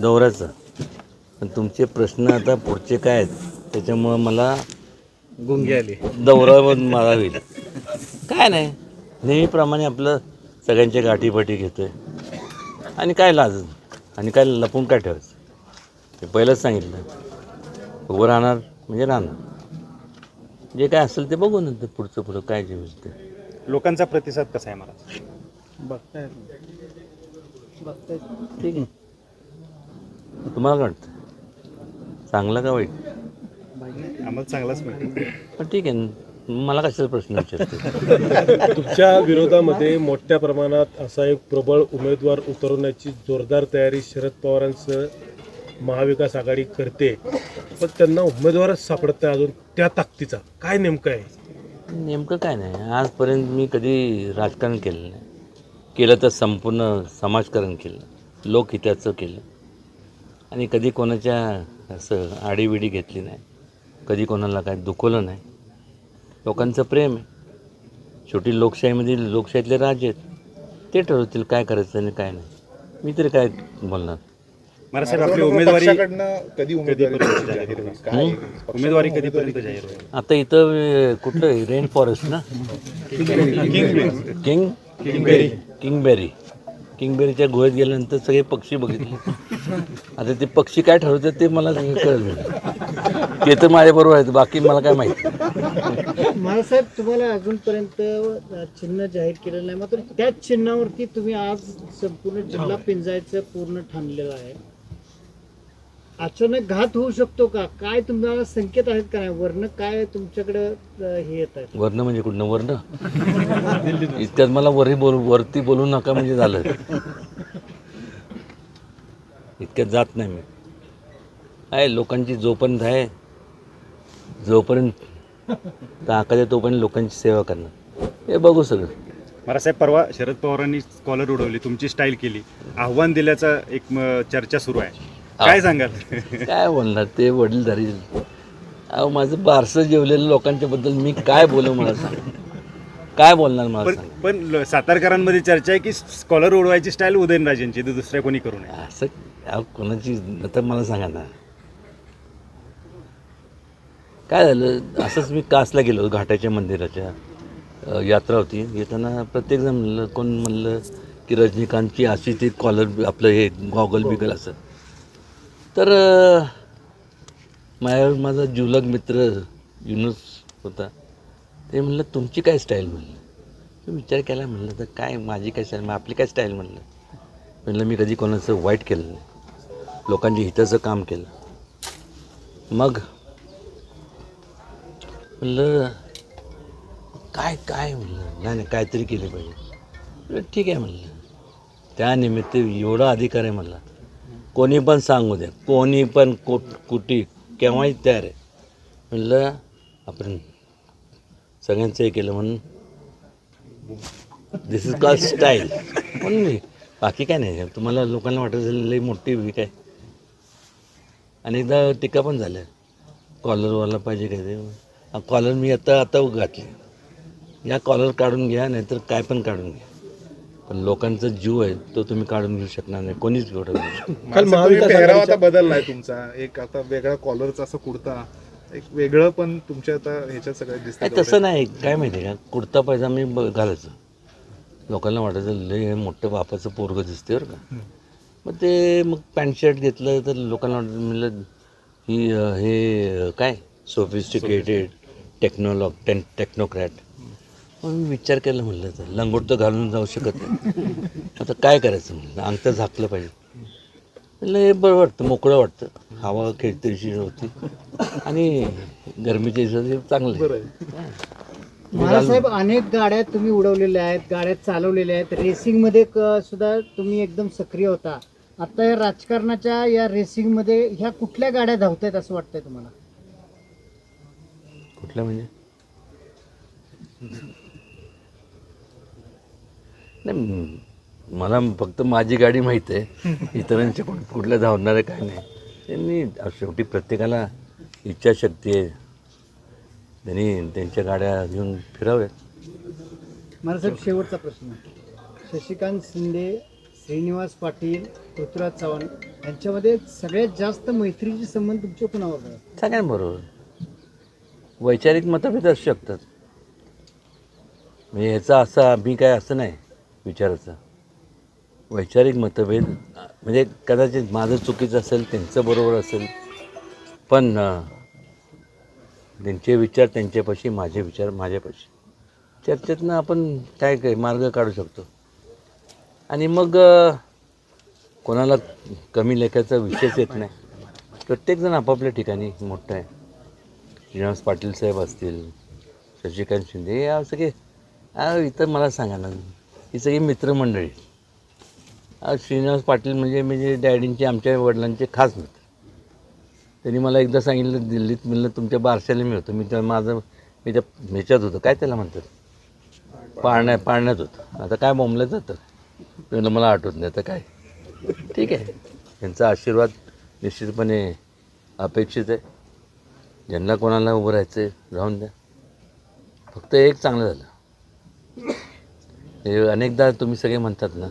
दौऱ्याचं पण तुमचे प्रश्न आता पुढचे काय आहेत? त्याच्यामुळं मला गुंगी आली. दौऱ्यावर मला होईल. काय नाही. नेहमीप्रमाणे आपलं सगळ्यांच्या गाठीपाठी घेतो आहे आणि काय लाज आणि काय लपून काय ठेवायचं? ते पहिलंच सांगितलं. उभं राहणार म्हणजे राहणार. जे काय असेल ते बघू नंतर पुढचं पुढं काय जे होईल ते. लोकांचा प्रतिसाद कसा आहे मला बघताय बघताय ठीक आहे. तुम्हाला काय वाटतं? चांगलं का वाईट? आम्हाला चांगलाच मिळतो पण ठीक आहे न. मला कशाला प्रश्न विचारतो तुमच्या विरोधामध्ये मोठ्या प्रमाणात असा एक प्रबळ उमेदवार उतरवण्याची जोरदार तयारी शरद पवारांसह महाविकास आघाडी करते. पण त्यांना उमेदवारच सापडत नाही अजून त्या ताकदीचा. काय नेमकं आहे? नेमकं काय नाही. आजपर्यंत मी कधी राजकारण केलं नाही. केलं तर संपूर्ण समाजकारण केलं. लोकहिताचं केलं. आणि कधी कोणाच्या असं आडीविडी घेतली नाही कधी कोणाला काय दुखवलं नाही. लोकांचं प्रेम आहे. शेवटी लोकशाहीमध्ये लोकशाहीतले राजे आहेत. ते ठरवतील काय करायचं आणि काय नाही. मी तरी काय बोलणार? मला साहेब आपली उमेदवारी कधी उमेदवारी जाहीर होईल? काय उमेदवारी कधीपर्यंत जाहीर होईल? आता इथं कुठलं रेन फॉरेस्ट ना? किंग? किंगबेरी. किंगबेरी. किंगबेरीच्या गुहेत गेल्यानंतर सगळे पक्षी बघितले. आता ते पक्षी काय ठरवतात ते मला कळलं ते तर माझ्याबरोबर आहेत बाकी मला काय माहिती साहेब तुम्हाला अजूनपर्यंत चिन्ह जाहीर केलेलं नाही मात्र त्याच चिन्हावरती तुम्ही आज संपूर्ण जिल्हा पिंजायचं पूर्ण ठाणलेलं आहे. अचानक घात होऊ शकतो का? काय तुम्हाला संकेत आहेत का? नाही वर्ण काय तुमच्याकडे हे येत आहेत? वर्ण म्हणजे कुठनं? वर्ण? इतक्यात मला वरी बोल वरती बोलू नका म्हणजे झालं. इतक्यात जात नाही मी. आहे लोकांची जोपर्यंत आहे जोपर्यंत ताकद आहे तोपर्यंत लोकांची सेवा करणार. हे बघू सगळं. मला साहेब परवा शरद पवारांनी कॉलर उडवली तुमची स्टाईल केली. आव्हान दिल्याचा एक चर्चा सुरू आहे. काय सांगाल? काय बोलणार ते वडीलधारी अहो माझं बारसं जेवलेलं लोकांच्या बद्दल मी काय बोलू मला सांग. काय बोलणार मला पण सांग. पण ल- सातारकरांमध्ये चर्चा आहे की स्कॉलर उडवायची स्टाईल उदयनराजेंची तर दुसऱ्या कोणी करू नये? असं अहो कोणाची आता मला सांगा ना. काय झालं असंच मी कासला गेलो घाटाच्या मंदिराच्या अ, यात्रा होती. येताना प्रत्येकजण म्हणलं कोण म्हणलं की रजनीकांतची अशी ती कॉलर आपलं हे गॉगल बिगल असं. तर माझ्यावर माझा जुलग मित्र युनुस होता. ते म्हणलं तुमची काय स्टाईल? म्हणलं. मी विचार केला म्हणलं तर काय माझी काय स्टाईल? मग आपली काय स्टाईल? म्हणलं. म्हणलं मी कधी कोणाचं वाईट केलं नाही. लोकांच्या हिताचं काम केलं. मग म्हणलं काय काय? म्हणलं नाही नाही काहीतरी केले पाहिजे. ठीक आहे म्हणलं. त्यानिमित्त एवढा अधिकार आहे मला. कोणी पण सांगू द्या कोणी पण कुठ कुठे केव्हाही तयार आहे. म्हणलं आपण सगळ्यांचं हे केलं म्हणून. दिस इज कॉल स्टाईल म्हणून मी बाकी काय नाही. तुम्हाला लोकांना वाटत लई मोठी वीक आहे आणि एकदा टीका पण झाल्या. कॉलरवाला पाहिजे काय ते. कॉलर मी आता आता घातली या कॉलर काढून घ्या नाहीतर काय पण काढून घ्या. पण लोकांचा जीव आहे तो तुम्ही काढून घेऊ शकणार नाही. कोणीच घेऊ शकणार नाही. काल महाविकास पेहराव आता आघाडीच्या- बदललाय तुमचा. एक आता वेगळा कॉलरचा असं कुर्ता एक वेगळं पण तुमच्या आता ह्याच्यात सगळ्यात नाही दिसतं तसं नाही. काय माहिती आहे का? कुर्ता पायजा मी ब- घालायचं. लोकांना वाटायचं लय हे मोठं बापाचं पोरगं दिसते बरं का. मग ते मग पॅन्ट शर्ट घेतलं तर लोकांना वाटलं म्हणलं ही अं, हे अं, काय? सोफिस्टिकेटेड टेक्नॉलॉग टेन टेक्नोक्रॅट मग मी विचार केला म्हणलं तर लंगोट तर घालून जाऊ शकत नाही. आता काय करायचं म्हणलं? अंग तर झाकलं पाहिजे. म्हणलं हे बरं वाटतं मोकळं वाटतं. हवा खेळतीशी होती. आणि गरमीच्या दिवसात चांगलं आहे. महाराजसाहेब अनेक गाड्या तुम्ही उडवलेल्या आहेत गाड्या चालवलेल्या आहेत. रेसिंगमध्ये क- सुद्धा तुम्ही एकदम सक्रिय होता. आता या राजकारणाच्या या रेसिंगमध्ये ह्या कुठल्या गाड्या धावतायत असं वाटतंय तुम्हाला? कुठलं म्हणजे? नाही मला फक्त माझी गाडी माहीत आहे. इतरांच्या कुठ कुठल्या धावणार आहे काय नाही. त्यांनी शेवटी प्रत्येकाला इच्छाशक्ती आहे. त्यांनी त्यांच्या गाड्या घेऊन फिराव्यात. महाराजसाहेब शेवटचा प्रश्न. शशिकांत शिंदे श्रीनिवास पाटील पृथ्वीराज चव्हाण यांच्यामध्ये सगळ्यात जास्त मैत्रीचे संबंध तुमचे कुणावर? सगळ्यांबरोबर वैचारिक मतभेद असू शकतात. म्हणजे ह्याचा असा मी काय असं नाही. विचाराचं वैचारिक मतभेद म्हणजे कदाचित माझं चुकीचं असेल त्यांचं बरोबर असेल पण त्यांचे विचार त्यांच्यापाशी माझे विचार माझ्यापाशी. चर्चेतनं आपण काय काय मार्ग काढू शकतो. आणि मग कोणाला कमी लेखाचा विषयच येत नाही. प्रत्येकजण आपापल्या ठिकाणी मोठं आहे. श्रीनिवास पाटील साहेब असतील शशिकांत शिंदे या सगळे इतर इथं मला सांगा ना. ही सगळी मित्रमंडळी. श्रीनिवास पाटील म्हणजे म्हणजे डॅडींचे आमच्या वडिलांचे खास मित्र. त्यांनी मला एकदा सांगितलं दिल्लीत म्हणलं तुमच्या बारशाला मी होतो. मी त्या माझं मी त्या ह्याच्यात होतं. काय त्याला म्हणतात? पाळण्या पाळण्यात होतं. आता काय बोंबलं जातं? मी म्हणलं मला आठवत नाही. आता काय? ठीक आहे. त्यांचा आशीर्वाद निश्चितपणे अपेक्षित आहे. ज्यांना कोणाला उभं राहायचं आहे राहून द्या. फक्त एक चांगलं झालं. हे अनेकदा तुम्ही सगळे म्हणतात ना.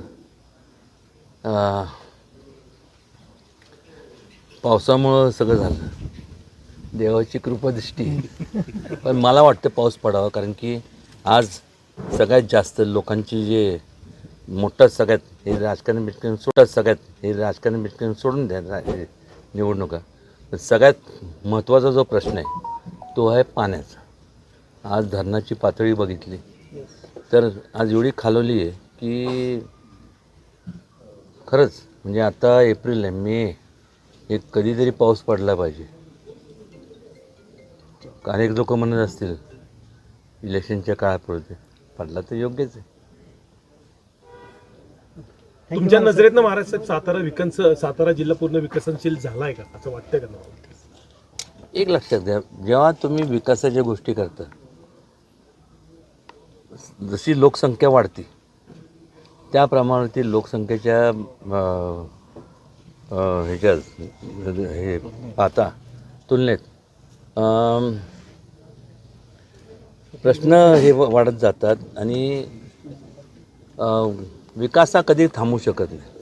पावसामुळं सगळं झालं. देवाची कृपादृष्टी पण मला वाटतं पाऊस पडावा कारण की आज सगळ्यात जास्त लोकांची जे मोठं सगळ्यात हे राजकारण बिटकारण सोडत सगळ्यात हे राजकारण बिटकारण सोडून द्या निवडणुका. पण सगळ्यात महत्त्वाचा जो प्रश्न आहे तो आहे पाण्याचा. आज धरणाची पातळी बघितली तर आज एवढी खालवली आहे की खरंच म्हणजे आता एप्रिल आहे मे एक कधीतरी पाऊस पडला पाहिजे. अनेक लोक म्हणत असतील इलेक्शनच्या काळापुरते. पडला तर योग्यच आहे. तुमच्या नजरेतनं महाराज साहेब सातारा विकस सातारा जिल्हा पूर्ण विकसनशील झालाय का? असं वाटतंय का एक लक्षात घ्या जेव्हा तुम्ही विकासाच्या गोष्टी करता जशी लोकसंख्या वाढते त्याप्रमाणे ती लोकसंख्येच्या ह्याच्या हे पाहता तुलनेत प्रश्न हे व- वाढत जातात आणि विकास हा कधी थांबू शकत नाही.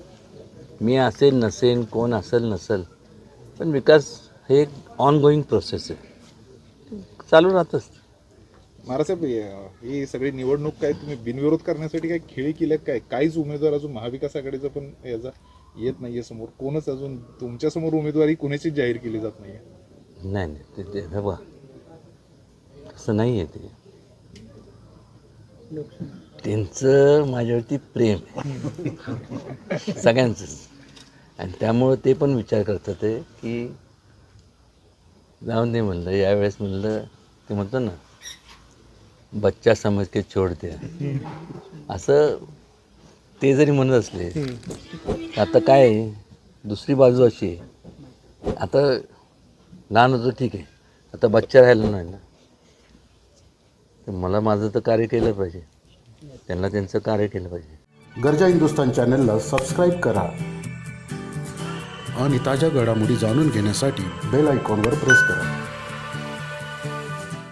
मी असेल नसेन कोण असेल नसेल पण विकास हे एक ऑन गोईंग प्रोसेस आहे. चालू राहतच. महाराजसाहेब हे- ही सगळी निवडणूक काय तुम्ही बिनविरोध करण्यासाठी काय खेळी केल्यात काय? काहीच उमेदवार अजून महाविकास आघाडीचा पण याचा येत नाहीये समोर. कोणच अजून तुमच्यासमोर उमेदवारी कोणाचीच जाहीर केली जात नाहीये? नाही नाही. ते ते बघा. तसं नाही आहे ते. त्यांचं माझ्यावरती प्रेम सगळ्यांचंच. आणि त्यामुळं ते पण विचार करतात आहे की जाऊन दे म्हणलं यावेळेस म्हणलं ते म्हणतो ना बच्चा समज के छोड द्या असं ते जरी म्हणत असले आता काय आहे, दुसरी बाजू अशी आहे. आता लहान होतं ठीक आहे. आता बच्चा राहिला नाही ना. तर मला माझं तर कार्य केलं पाहिजे. त्यांना त्यांचं कार्य केलं पाहिजे. गरजा हिंदुस्तान चॅनलला सबस्क्राईब करा. आणि ताज्या घडामोडी जाणून घेण्यासाठी बेल आयकॉनवर प्रेस करा.